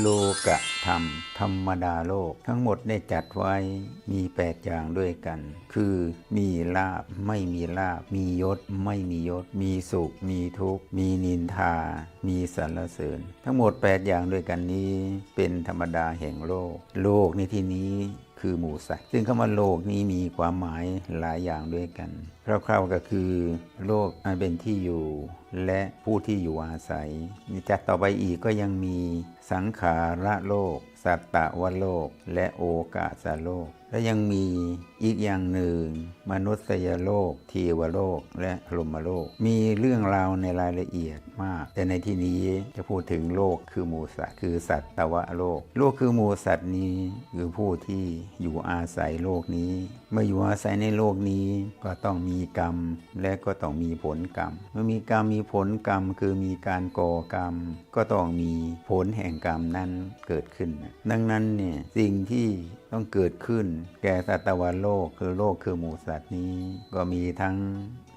โลกธรรม ธรรมดาโลก ทั้งหมดได้จัดไว้มีแปดอย่างด้วยกัน คือมีลาบไม่มีลาบ มียศไม่มียศ มีสุข มีทุกข์ มีนินทา มีสรรเสริญ ทั้งหมดแปดอย่างด้วยกันนี้เป็นธรรมดาแห่งโลก โลกในที่นี้ คือหมูสัตว์ ซึ่งคำว่าโลกนี้มีความหมายหลายอย่างด้วยกัน คร่าวๆก็คือ โลกอันเป็นที่อยู่ และผู้ที่อยู่อาศัยจัดต่อไปอีกก็ยังมีสังขาระโลก สัตตวโลก และโอกาสโลก และยังมีอีกอย่างหนึ่ง มนุษยโลกเทวโลก และพรหมโลก มีเรื่องราวในรายละเอียดมาก แต่ในที่นี้จะพูดถึงโลกคือหมูสัตว์ คือสัตวโลก โลกคือหมูสัตว์นี้คือผู้ที่อยู่อาศัยโลกนี้ เมื่ออยู่อาศัยในโลกนี้ก็ต้องมีกรรม และก็ต้องมีผลกรรม เมื่อมีกรรมมีผลกรรม คือมีการก่อกรรม ก็ต้องมีผลแห่งกรรมนั้นเกิดขึ้น ดังนั้นเนี่ยสิ่งที่ต้องเกิดขึ้นแก่สัตวโลโลกคือโลกคือหมูสัตว์นี้ ก็มีทั้ง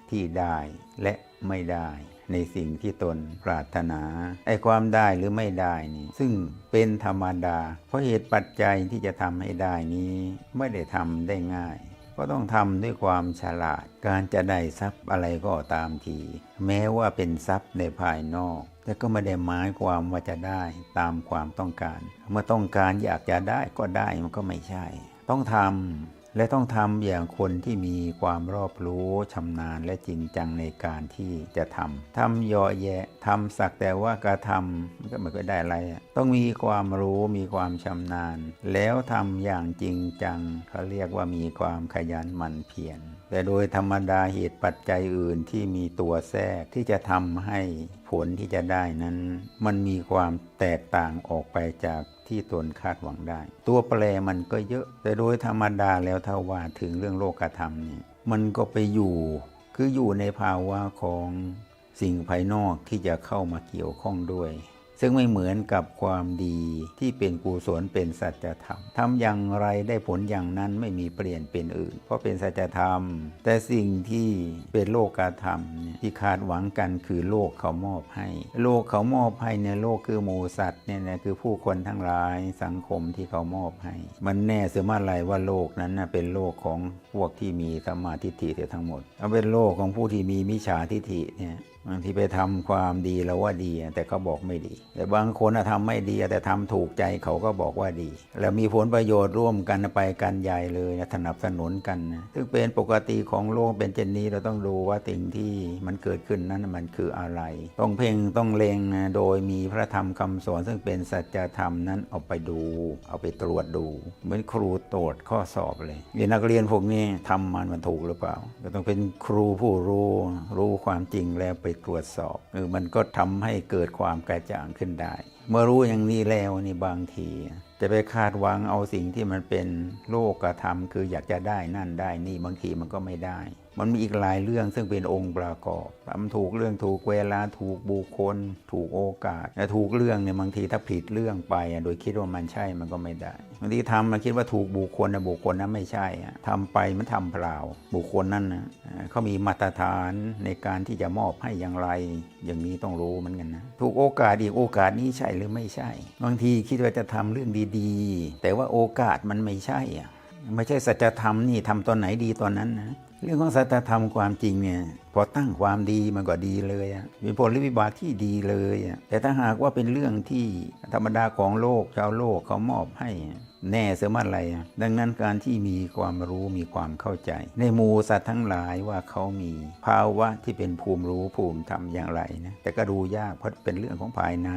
ที่ได้และไม่ได้ในสิ่งที่ตนปรารถนาไอ้ความได้หรือไม่ได้นี่ ซึ่งเป็นธรรมดา เพราะเหตุปัจจัยที่จะทำให้ได้นี้ไม่ได้ทำได้ง่าย ก็ต้องทำด้วยความฉลาด การจะได้ทรัพย์อะไรก็ตามที แม้ว่าเป็นทรัพย์ในภายนอก แต่ก็ไม่ได้หมายความว่าจะได้ตามความต้องการ เมื่อต้องการอยากจะได้ก็ได้มันก็ไม่ใช่ ต้องทำ และต้องทำอย่างคนที่มีความรอบรู้ชำนาญและจริงจังในการที่จะทำทำยาะแยะทำสักแต่ว่ากระทำมันก็ไม่ก็ได้อะไรอะต้องมีความรู้มีความชำนาญ แล้วทำอย่างจริงจังเขาเรียกว่ามีความขยันหมั่นเพียรแต่โดยธรรมดาเหตุปัจจัยอื่นที่มีตัวแทรกที่จะทำให้ ผลที่จะได้นั้น มันมีความแตกต่างออกไปจากที่ตนคาดหวังได้ ตัวแปรมันก็เยอะ แต่โดยธรรมดาแล้วถ้าว่าถึงเรื่องโลกธรรมนี่มันก็ไปอยู่ คืออยู่ในภาวะของสิ่งภายนอกที่จะเข้ามาเกี่ยวข้องด้วย ซึ่งไม่เหมือนกับความดีที่เป็นกุศลเป็นสัจธรรมทำอย่างไรได้ผลอย่างนั้นไม่มีเปลี่ยนเป็นอื่น เพราะเป็นสัจธรรม แต่สิ่งที่เป็นโลกธรรมเนี่ยที่คาดหวังกันคือโลกเขามอบให้ โลกเขามอบให้ในโลกคือหมูสัตว์เนี่ยนะคือผู้คนทั้งหลายสังคมที่เขามอบให้ มันแน่เสมื่อไรว่าโลกนั้นนะเป็นโลกของพวกที่มีสมมาทิฏฐิเสียทั้งหมดเอาเป็นโลกของผู้ที่มีมิจฉาทิฏฐิเนี่ยบางทีไปทำความดีแล้วว่าดีแต่เขาบอกไม่ดีแต่บางคนทำไม่ดีแต่ทำถูกใจเขาก็บอกว่าดี แล้วมีผลประโยชน์ร่วมกันไปกันใหญ่เลยสนับสนุนกันนะซึ่งเป็นปกติของโลกเป็นเช่นนี้เราต้องดูว่าสิ่งที่มันเกิดขึ้นนั้นมันคืออะไร ต้องเพ่งต้องเลงนะโดยมีพระธรรมคำสอนซึ่งเป็นสัจธรรมนั้นเอาไปดู เอาไปตรวจดู เหมือนครูตรวจข้อสอบเลยเรียนนักเรียนพวกนี้ทำมันมันถูกหรือเปล่าก็ต้องเป็นครูผู้รู้รู้ความจริงแล้วไปตรวจสอบเออมันก็ทำให้เกิดความกระจ่างขึ้นได้ เมื่อรู้อย่างนี้แล้วนี่บางที จะไปคาดหวังเอาสิ่งที่มันเป็นโลกธรรมคืออยากจะได้นั่นได้นี่บางทีมันก็ไม่ได้ มันมีอีกหลายเรื่องซึ่งเป็นองค์ประกอบทำถูกเรื่องถูกเวลาถูกบุคคล ถูกโอกาสแต่ถูกเรื่องเนี่ยบางทีถ้าผิดเรื่องไปโดยคิดว่ามันใช่มันก็ไม่ได้บางทีทำมาคิดว่าถูกบุคคลนะบุคคลนั้นไม่ใช่อะทำไปมันทำเปล่า บุคคลนั้นนะเขามีมาตรฐานในการที่จะมอบให้อย่างไร อย่างนี้ต้องรู้เหมือนกันนะถูกโอกาสอีกโอกาสนี้ใช่หรือไม่ใช่ บางทีคิดว่าจะทำเรื่องดีๆ แต่ว่าโอกาสมันไม่ใช่อะไม่ใช่สัจธรรมนี่ทำตอนไหนดีตอนนั้นนะ เรื่องของสัจธรรมความจริงเนี่ยพอตั้งความดีมันก็ดีเลยมีผลวิบากที่ดีเลยแต่ถ้าหากว่าเป็นเรื่องที่ธรรมดาของโลกชาวโลกเขามอบให้ แน่เสมื่อไรอะดังนั้นการที่มีความรู้มีความเข้าใจ ในหมูสัตว์ทั้งหลายว่าเขามีภาวะที่เป็นภูมิรู้ภูมิธรรมอย่างไรนะแต่ก็ดูยากเพราะเป็นเรื่องของภายใน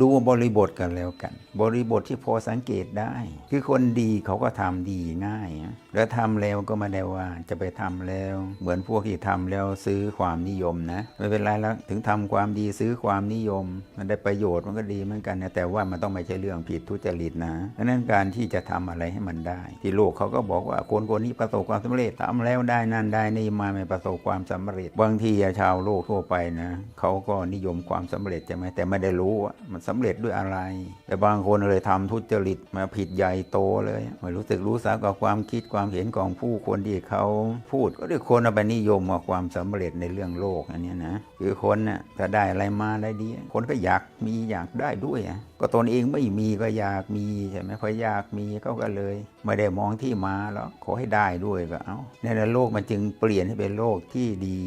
ดูบริบทกันแล้วกัน บริบทที่พอสังเกตได้ คือคนดีเขาก็ทำดีง่ายอะแล้วทำแล้วก็ไมาได้ว่าจะไปทำแล้ว เหมือนพวกที่ทำแล้วซื้อความนิยมนะไม่เป็นไรแล้วถึงทำความดีซื้อความนิยม มันได้ประโยชน์มันก็ดีเหมือนกันนะแต่ว่ามันต้องไม่ใช่เรื่องผิดทุจริตนะดังนั้นการที่จะทำอะไรให้มันได้ ที่โลกเขาก็บอกว่าคนคนนี้ประสบความสำเร็จทำแล้วได้นั่นได้นี่มาไม่ประสบความสำเร็จ บางทีชาวโลกทั่วไปนะเขาก็นิยมความสำเร็จใช่ไหมแต่ไม่ได้รู้ว่ามันสำเร็จด้วยอะไร แต่บางคนเลยทำทุจริตมาผิดใหญ่โตเลยไม่รู้สึกรู้สากับความคิดความเห็นของผู้คนที่เขาพูด ก็ด้วยคนเอาไปนิยมความสำเร็จในเรื่องโลกอันนี้นะคือคนน่ะถ้าได้อะไรมาได้ดี คนก็อยากมีอยากได้ด้วยอะก็ตนเองไม่มีก็อยากมีใช่ไหมพออยากมีเขาก็เลย ไม่ได้มองที่มาแล้วขอให้ได้ด้วยก็เอาในโลกมันจึงเปลี่ยนให้เป็นโลกที่ดี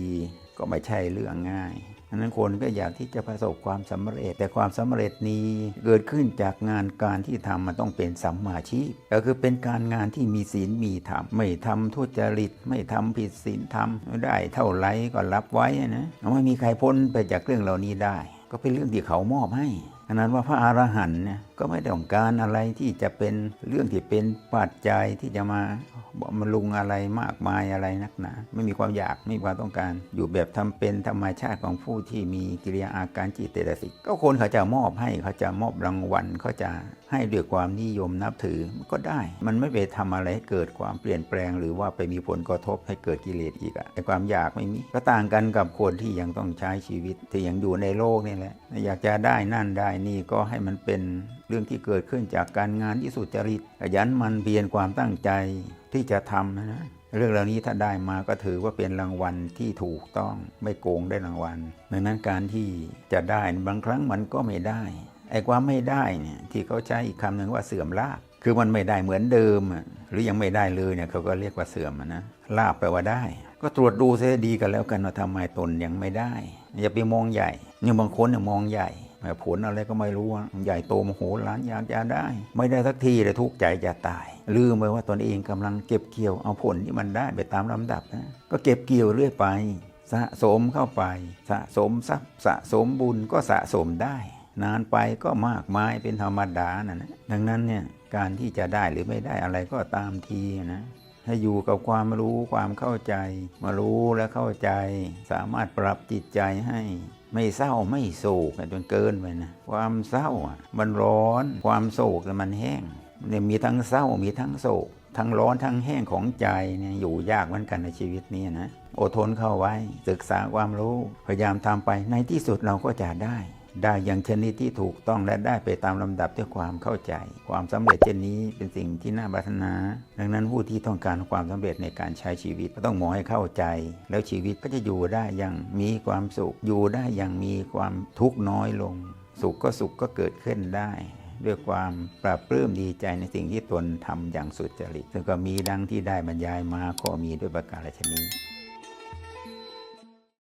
ก็ไม่ใช่เรื่องง่ายอันนั้นคนก็อยากที่จะประสบความสำเร็จ แต่ความสำเร็จนี้เกิดขึ้นจากงานการที่ทำมันต้องเป็นสัมมาชีพก็คือเป็นการงานที่มีศีลมีธรรมไม่ทำทุจริต ไม่ทำผิดศีลธรรมได้เท่าไรก็รับไว้นะไม่มีใครพ้นไปจากเรื่องเหล่านี้ได้ ก็เป็นเรื่องที่เขามอบให้ อันนั้นว่าพระอรหันต์เนี่ยก็ไม่ต้องการอะไรที่จะเป็นเรื่องที่เป็นปัจจัยที่จะมาบำรุงอะไรมากมายอะไรนักหนาไม่มีความอยากไม่มีความต้องการ อยู่แบบทำเป็นธรรมชาติของผู้ที่มีกิริยาอาการจิตเตสิก ก็คนเขาจะมอบให้เขาจะมอบรางวัลเขาจะให้ด้วยความนิยมนับถือมันก็ได้ มันไม่ไปทำอะไรให้เกิดความเปลี่ยนแปลง หรือว่าไปมีผลกระทบให้เกิดกิเลสอีกอะแต่ความอยากไม่มีก็ต่างกันกับคนที่ยังต้องใช้ชีวิตที่ยังอยู่ในโลกนี่แหละอยากจะได้นั่นได้นี่ก็ให้มันเป็นเรื่องที่เกิดขึ้นจากการงานที่สุจริตขยันมันเพียรความตั้งใจที่จะทำนะเรื่องเหล่านี้ถ้าได้มาก็ถือว่าเป็นรางวัลที่ถูกต้องไม่โกงได้รางวัลดังนั้นการที่จะได้บางครั้งมันก็ไม่ได้ไอ้ความไม่ได้เนี่ยที่เขาใช้อีกคำหนึ่งว่าเสื่อมลาภคือมันไม่ได้เหมือนเดิม หรือยังไม่ได้เลยเนี่ยเขาก็เรียกว่าเสื่อมนะลาภแปลว่าได้ ก็ตรวจดูเสียดีกันแล้วกันว่าทำไมตนยังไม่ได้ อย่าไปมองใหญ่เนี่ยบางคนเนี่ยมองใหญ่ ผลอะไรก็ไม่รู้อะใหญ่โตมโหฬารอยากจะได้ ไม่ได้สักทีเลยทุกข์ใจจะตาย ลืมไปว่าตนเองกำลังเก็บเกี่ยวเอาผลที่มันได้ไปตามลำดับนะก็เก็บเกี่ยวเรื่อยไป สะสมเข้าไป สะสมทรัพย์สะสมบุญก็สะสมได้ นานไปก็มากมายเป็นธรรมดานะนะดังนั้นเนี่ยการที่จะได้หรือไม่ได้อะไรก็ตามทีนะให้อยู่กับความรู้ความเข้าใจ มารู้และเข้าใจ สามารถปรับจิตใจให้ ไม่เศร้าไม่โศกจนเกินไปนะความเศร้ามันร้อน ความโศกมันแห้งเนี่ยมีทั้งเศร้ามีทั้งโศก ทั้งร้อนทั้งแห้งของใจเนี่ยอยู่ยากเหมือนกันในชีวิตนี้นะอดทนเข้าไว้ศึกษาความรู้พยายามทำไปในที่สุดเราก็จะได้ ได้อย่างชนิดที่ถูกต้องและได้ไปตามลำดับด้วยความเข้าใจ ความสำเร็จเช่นนี้เป็นสิ่งที่น่าปรารถนา ดังนั้นผู้ที่ต้องการความสำเร็จในการใช้ชีวิตก็ต้องมองให้เข้าใจ แล้วชีวิตก็จะอยู่ได้อย่างมีความสุข อยู่ได้อย่างมีความทุกข์น้อยลง สุขก็สุขก็เกิดขึ้นได้ด้วยความปราบปลื้มดีใจในสิ่งที่ตนทำอย่างสุดจริตซึ่งก็มีดังที่ได้บรรยายมาก็มีด้วยประการฉนี้